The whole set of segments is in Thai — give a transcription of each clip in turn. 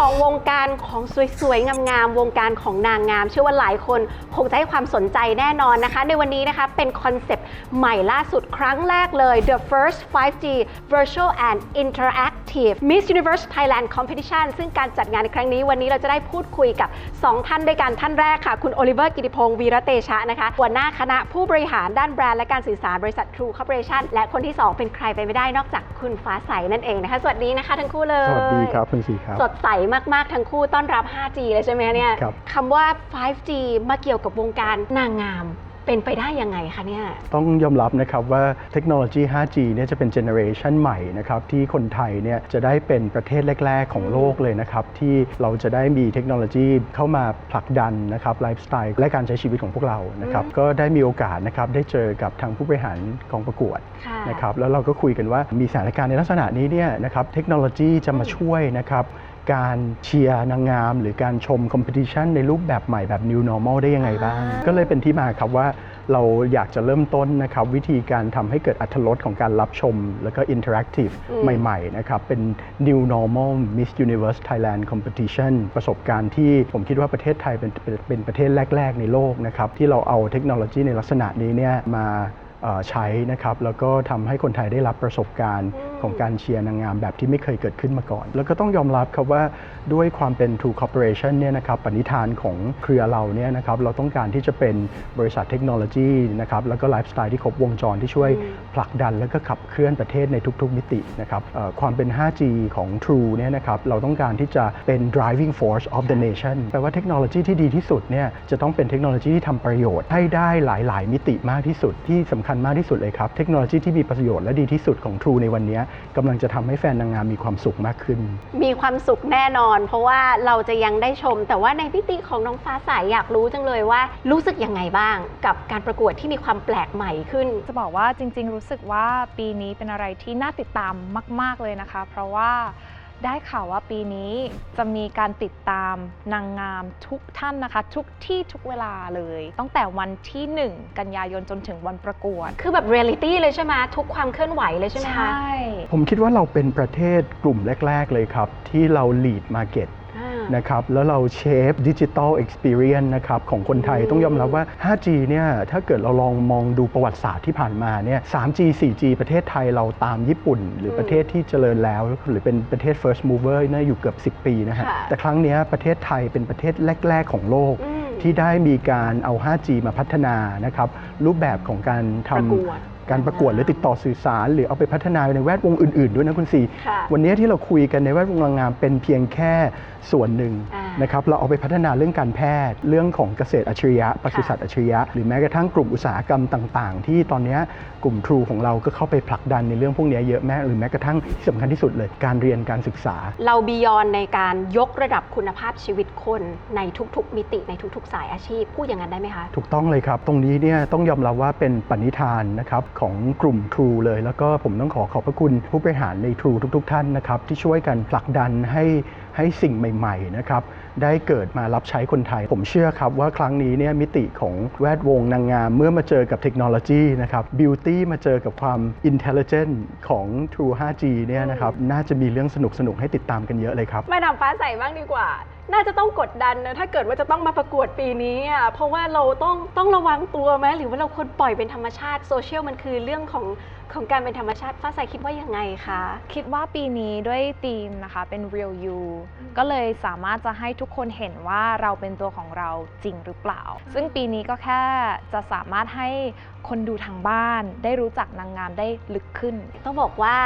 ของวงการของสวยๆ งามๆ วงการของนางงาม เชื่อว่าหลายคนคงจะให้ความสนใจแน่นอนนะคะ ในวันนี้นะคะเป็นคอนเซปต์ใหม่ล่าสุดครั้งแรกเลย The first 5G virtual and interactive Miss Universe Thailand Competition ซึ่งการจัดงานในครั้งนี้วันนี้เราจะได้พูดคุยกับ 2 ท่านด้วยกันท่านแรกค่ะ คุณโอลิเวอร์กิติพงศ์วีระเตชะนะคะหัวหน้าคณะผู้บริหารด้านแบรนด์และการสื่อสารบริษัท True Corporation และคนที่ 2 เป็นใครไปไม่ได้นอกจากคุณฟ้าใสนั่นเองนะคะ สวัสดีนะคะ ทั้งคู่เลยสวัสดีครับคุณสีครับสดใสมากๆ ทั้งคู่ต้อนรับ 5G เลยใช่ไหมเนี่ยครับ คำว่า 5G มาเกี่ยวกับวงการนางงาม เป็นไปได้ยังไงคะเนี่ย ต้องยอมรับนะครับว่าเทคโนโลยี 5G เนี่ยจะเป็นเจเนอเรชันใหม่นะครับที่คนไทยเนี่ยจะได้เป็นประเทศแรก ๆ ของโลกเลยนะครับที่เราจะได้มีเทคโนโลยีเข้ามาผลักดันนะครับไลฟ์สไตล์และการใช้ชีวิตของพวกเรานะครับก็ได้มีโอกาสนะครับได้เจอกับทางผู้บริหารกองประกวด ค่ะ นะครับแล้วเราก็คุยกันว่ามีสถานการณ์ในลักษณะนี้เนี่ยนะครับเทคโนโลยีจะมาช่วยนะครับ การเชียร์นางงาม หรือการชมคอมเพติชันในรูปแบบใหม่แบบ New Normal ได้ยังไงบ้างอ่าก็เลยเป็นที่มาครับว่าเราอยากจะเริ่มต้นนะครับวิธีการทำให้เกิดอัตรสของการรับชม แล้วก็ Interactive ใหม่ๆนะครับเป็น New Normal Miss Universe Thailand Competition ประสบการณ์ที่ผมคิดว่าประเทศไทยเป็นเป็นเป็นประเทศแรก ๆ ในโลกนะครับที่เราเอาเทคโนโลยีในลักษณะนี้เนี่ยมาเอ่อใช้นะครับแล้วก็ทำให้คนไทยได้รับประสบการณ์ ของการเชียร์นางงามแบบที่ไม่เคยเกิดขึ้นมาก่อน แล้วก็ต้องยอมรับครับว่าด้วยความเป็น True Corporation เนี่ยนะครับปณิธานของเครือเราเนี่ยนะครับเราต้องการที่จะเป็นบริษัทเทคโนโลยีนะครับแล้วก็ไลฟ์สไตล์ที่ครบวงจรที่ช่วยผลักดันแล้วก็ขับเคลื่อนประเทศในทุกๆมิตินะครับเอ่อความเป็น 5G ของ True เนี่ยนะครับเราต้องการที่จะเป็น driving force of the nation แปลว่าเทคโนโลยีที่ดีที่สุดเนี่ยจะต้องเป็นเทคโนโลยีที่ทำประโยชน์ให้ได้หลาย ๆ มิติมากที่สุดที่สำคัญมากที่สุดเลยครับ เทคโนโลยีที่มีประโยชน์และดีที่สุดของ True ในวันนี้กำลังจะทำให้แฟนนางงามมีความสุขมากขึ้น มีความสุขแน่นอน เพราะว่าเราจะยังได้ชม แต่ว่าในพิติของน้องฟ้าใสอยากรู้จังเลยว่า รู้สึกยังไงบ้าง กับการประกวดที่มีความแปลกใหม่ขึ้น จะบอกว่าจริง ๆ รู้สึกว่าปีนี้เป็นอะไรที่น่าติดตามมาก ๆ เลยนะคะ เพราะว่า ได้ข่าวว่าปีนี้จะมีการติดตามนางงามทุกท่านนะคะ ทุกที่ทุกเวลาเลย ตั้งแต่วันที่ 1 กันยายนจนถึงวันประกวด คือแบบเรียลิตี้เลยใช่ไหมทุกความเคลื่อนไหวเลยใช่ไหมคะผมคิดว่าเราเป็นประเทศกลุ่มแรก ๆ เลยครับ ที่เรา lead market อ่า นะครับแล้วเราเชฟดิจิทัลเอ็กซ์เพรียนนะครับของคนไทยอืมต้องยอมรับว่า 5G เนี่ยถ้าเกิดเราลองมองดูประวัติศาสตร์ที่ผ่านมาเนี่ย 3G 4G ประเทศไทยเราตามญี่ปุ่น หรือประเทศที่เจริญแล้ว หรือเป็นประเทศ first mover น่าอยู่เกือบ 10 ปีนะฮะค่ะแต่ครั้งเนี้ยประเทศไทยเป็นประเทศแรก ๆ ของโลกอืมที่ได้มีการเอา 5G มาพัฒนานะครับรูปแบบของการทประกวดำ การประกวดหรือติดต่อสื่อสาร หรือเอาไปพัฒนาในแวดวงอื่น ๆ ด้วยนะคุณสีค่ะวันนี้ที่เราคุยกันในแวดวงนางงามเป็นเพียงแค่ส่วนหนึ่ง อ่า นนะครับเราเอาไปพัฒนาเรื่องการแพทย์ เรื่องของเกษตรอัจฉริยะปศุสัตว์อัจฉริยะ หรือแม้กระทั่งกลุ่มอุตสาหกรรมต่างๆ ที่ตอนนี้กลุ่ม True ของเราก็เข้าไปผลักดันในเรื่องพวกนี้เยอะแม้หรือแม้กระทั่งที่สำคัญที่สุดเลยการเรียนการศึกษา เราบียอนในการยกระดับคุณภาพชีวิตคนในทุกๆ มิติในทุกๆ สายอาชีพพูดอย่างนั้นได้ไหมคะถูกต้องเลยครับ ตรงนี้เนี่ยต้องยอมรับว่าเป็นปณิธานนะครับของกลุ่ม True เลย แล้วก็ผมต้องขอขอบพระคุณผู้บริหารใน True ทุก ๆ ท่านนะครับที่ช่วยกันผลักดันให้ ให้สิ่งใหม่ๆนะครับได้เกิดมารับใช้คนไทย ผมเชื่อครับว่าครั้งนี้เนี่ยมิติของแวดวงนางงาม เมื่อมาเจอกับเทคโนโลยีนะครับบิวตี้มาเจอกับความอินเทลเจนต์ของ True 5G เนี่ยนะครับน่าจะมีเรื่องสนุกๆให้ติดตามกันเยอะเลยครับ มาดามฟ้าใสบ้างดีกว่า น่าจะต้องกดดันนะ ถ้าเกิดว่าจะต้องมาประกวดปีนี้อะเพราะว่าเราต้องต้องระวังตัวไหมหรือว่าเราควรปล่อยเป็นธรรมชาติโซเชียลมันคือเรื่องของของการเป็นธรรมชาติฟ้าใสคิดว่ายังไงคะ คิดว่าปีนี้ด้วยธีมนะคะเป็น real you ก็เลยสามารถจะให้ทุกคนเห็นว่าเราเป็นตัวของเราจริงหรือเปล่า ซึ่งปีนี้ก็แค่จะสามารถให้คนดูทางบ้าน ได้รู้จักนางงามได้ลึกขึ้น ต้องบอกว่า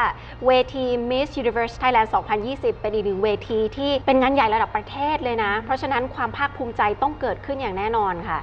เวที Miss Universe Thailand 2020 เป็นอีกหนึ่งเวทีที่เป็นงานใหญ่ระดับประเทศเลยนะ เพราะฉะนั้นความภาคภูมิใจต้องเกิดขึ้นอย่างแน่นอนค่ะ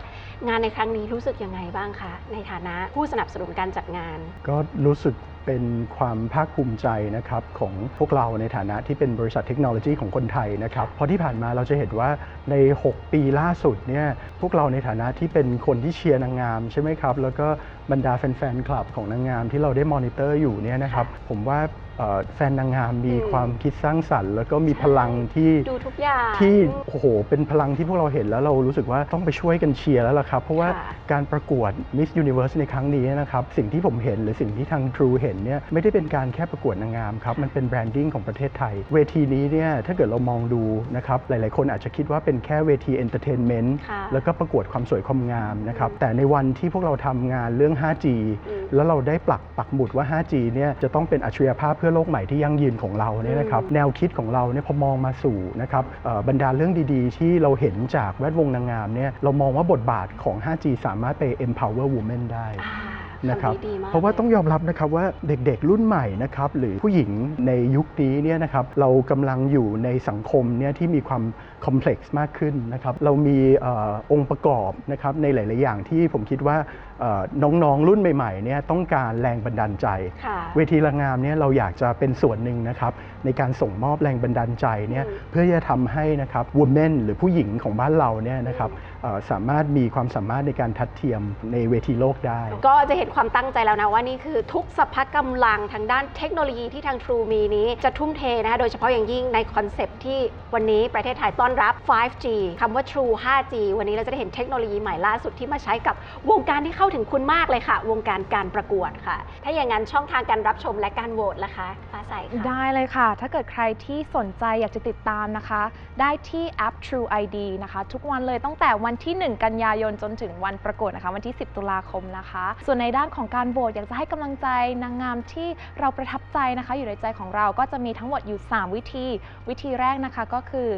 งานในครั้งนี้รู้สึกยังไงบ้างคะ ในฐานะผู้สนับสนุนการจัดงาน ก็รู้สึกเป็นความภาคภูมิใจนะครับของพวกเราในฐานะที่เป็นบริษัทเทคโนโลยีของคนไทยนะครับเพราะที่ผ่านมาเราจะเห็นว่าใน 6 ปีล่าสุดเนี่ยพวกเราในฐานะที่เป็นคนที่เชียร์นางงามใช่ไหมครับแล้วก็บรรดาแฟนๆคลับของนางงามที่เราได้มอนิเตอร์อยู่เนี่ยนะครับผมว่าเอ่อแฟนนางงามมีอืมความคิดสร้างสรรค์ แล้วก็มีใช่พลังที่ดูทุกอย่างที่โอ้โหเป็นพลังที่พวกเราเห็นแล้วเรารู้สึกว่าต้องไปช่วยกันเชียร์แล้วล่ะครับ เพราะว่าค่ะการประกวด Miss Universe ในครั้งนี้นะครับ สิ่งที่ผมเห็นหรือสิ่งที่ทาง True เห็นเนี่ยไม่ได้เป็นการแค่ประกวดนางงามครับ มันเป็นแบรนดิ้งของประเทศไทย เวทีนี้เนี่ยถ้าเกิดเรามองดูนะครับ หลายๆ คนอาจจะคิดว่าเป็นแค่เวทีเอนเตอร์เทนเมนต์ค่ะแล้วก็ประกวดความสวยความงามนะครับ แต่ในวันที่พวกเราทำงานเรื่อง 5G อืมแล้วเราได้ปักปักหมุดว่า 5G เนี่ยจะต้องเป็นอัจฉริยภาพเพื่อโลกใหม่ที่ยั่งยืนของเราเนี่ยนะครับอืมแนวคิดของเราเนี่ยพอมองมาสู่นะครับเอ่อบรรดาเรื่องดีๆ ที่เราเห็นจากแวดวงนางงามเนี่ยเรามองว่าบทบาทของ 5G สามารถไป empower women ได้ นะครับำดีมกเพราะว่าต้องยอมรับนะครับว่าเด็กๆรุ่นใหม่นะครับหรือผู้หญิงในยุคนี้เนี่ยนะครับเรากำลังอยู่ในสังคมเนี่ยที่มีความคอมเพล็กซ์มากขึ้นนะครับเรามีเออองค์ประกอบนะครับในหลาย ๆ อย่างที่ผมคิดว่าเอ่อน้องๆ รุ่นใหม่ๆเนี่ยต้องการแรงบันดาลใจค่ะเวทีนางงามเนี่ยเราอยากจะเป็นส่วนหนึ่งนะครับในการส่งมอบแรงบันดาลใจเนี่ยอืมเพื่อจะทำให้นะครับวูแมนหรือผู้หญิงของบ้านเราเนี่ยนะครับเอ่อสามารถมีความสามารถในการทัดเทียมในเวทีโลกได้ ก็จะเห็นความตั้งใจแล้วนะว่านี่คือทุกสภากำลังทางด้านเทคโนโลยีที่ทาง True มีนี้จะทุ่มเทนะคะโดยเฉพาะอย่างยิ่งในคอนเซปต์ที่วันนี้ประเทศไทยต้อนรับ 5G คำว่า True 5G วันนี้เราจะได้เห็นเทคโนโลยีใหม่ล่าสุดที่มาใช้กับวงการที่เข้าถึงคุณมากเลยค่ะ วงการการประกวดค่ะ ถ้าอย่างนั้นช่องทางการรับชมและการโหวตล่ะคะฟ้าใสค่ะได้เลยค่ะ ถ้าเกิดใครที่สนใจอยากจะติดตามนะคะ ได้ที่แอป True ID นะคะ ทุกวันเลยตั้งแต่วันที่ 1 กันยายนจนถึงวันประกวดนะคะ วันที่ 10 ตุลาคมนะคะ ส่วนในด้านของการโหวตอยากจะให้กำลังใจนางงามที่เราประทับใจนะคะ อยู่ในใจของเราก็จะมีทั้งหมดอยู่ 3 วิธี วิธีแรกนะคะก็คือ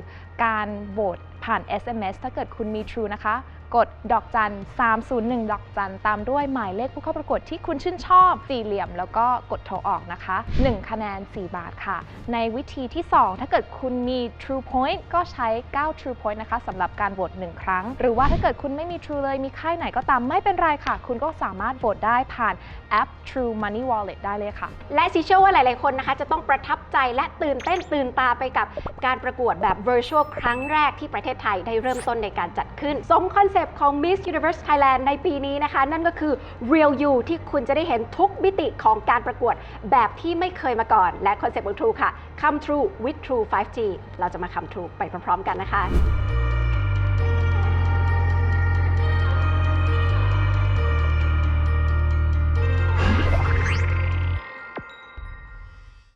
การโหวต ผ่าน SMS ถ้าเกิดคุณมี True นะคะ กดดอกจัน 301 ดอกจัน ตามด้วยหมายเลขผู้เข้าประกวดที่คุณชื่นชอบ สี่เหลี่ยมแล้วก็กดโทรออกนะคะ 1 คะแนน 4 บาทค่ะ ในวิธีที่ 2 ถ้าเกิดคุณมี True Point ก็ใช้ 9 True Point นะคะสำหรับการโหวต1ครั้ง หรือว่าถ้าเกิดคุณไม่มี True เลยมีค่ายไหนก็ตามไม่เป็นไรค่ะ คุณก็สามารถโหวตได้ผ่านแอป True Money Wallet ได้เลยค่ะ และซิเชื่อว่าหลาย ๆ คนนะคะ จะต้องประทับใจและตื่นเต้นตื่นตาไปกับการประกวดแบบ virtual ครั้งแรกที่ประเทศไทยได้เริ่มต้นในการจัดขึ้น สมคอนเซปต์ของ Miss Universe Thailand ในปีนี้นะคะ นั่นก็คือ Real You ที่คุณจะได้เห็นทุกมิติของการประกวดแบบที่ไม่เคยมาก่อน และคอนเซปต์ของ True ค่ะ Come True with True 5G เราจะมา Come True ไปพร้อมๆ กันนะคะ